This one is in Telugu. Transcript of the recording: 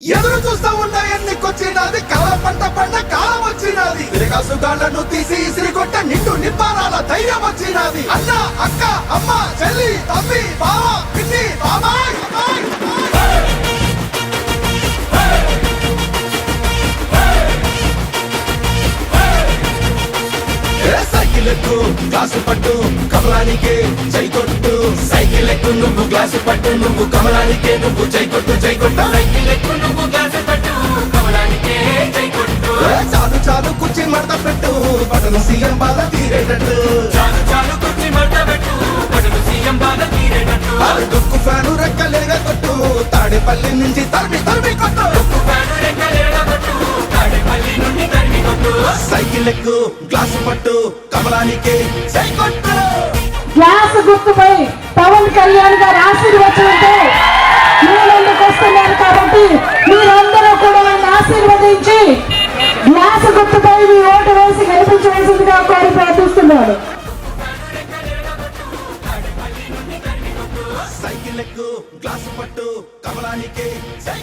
ఎదురు చూస్తా ఉన్న ఎన్నికొచ్చినది కల పంట పంట కాలం వచ్చినది. తిరగాసుగాళ్ళను తీసి ఇసిరి కొట్ట నిండు నిప్పారాల ధైర్యం వచ్చినది. అన్న అక్క అమ్మ చెల్లి తమ్మి బావ పిన్ని బాబాయ్ బాబాయ్, సైకిల్ గ్లాసు పట్టు కమలానికే జై కొట్టు. సైకిల్ ఎక్కు నువ్వు గ్లాసు పట్టు నువ్వు కమలానికే నువ్వు జై కొట్టు జై చాలు కుర్చీ మడత పెట్టు బటన్ సీఎం బాధ తీరేటట్టు. చాలు చాలు కుర్చీ మడత పెట్టు పడుగు సీఎం బాధ తీరేటట్టు. అది దుక్కు ఫ్యాను రెక్కలేగా కొట్టు తాడేపల్లి నుంచి తరిమి తరిమి కొట్టు. ఫ్యాను రెక్కలేగా కొట్టు తాడేపల్లి నుండి తరిమి కొట్టు. సైకిల్ ఎక్కు గ్లాసు పట్టు కమలానికే జై కొట్టు గ్లాస్ గుర్తుపై పవన్ కళ్యాణ్ గారు ఆశీర్వచనంతో గుర్తుపై మీ ఓటు వేసి గెలిపించవలసిందిగా కోరి ప్రార్థిస్తున్నాడు సైకిల్ ఎక్కు గ్లాసు పట్టు కమలానికి జై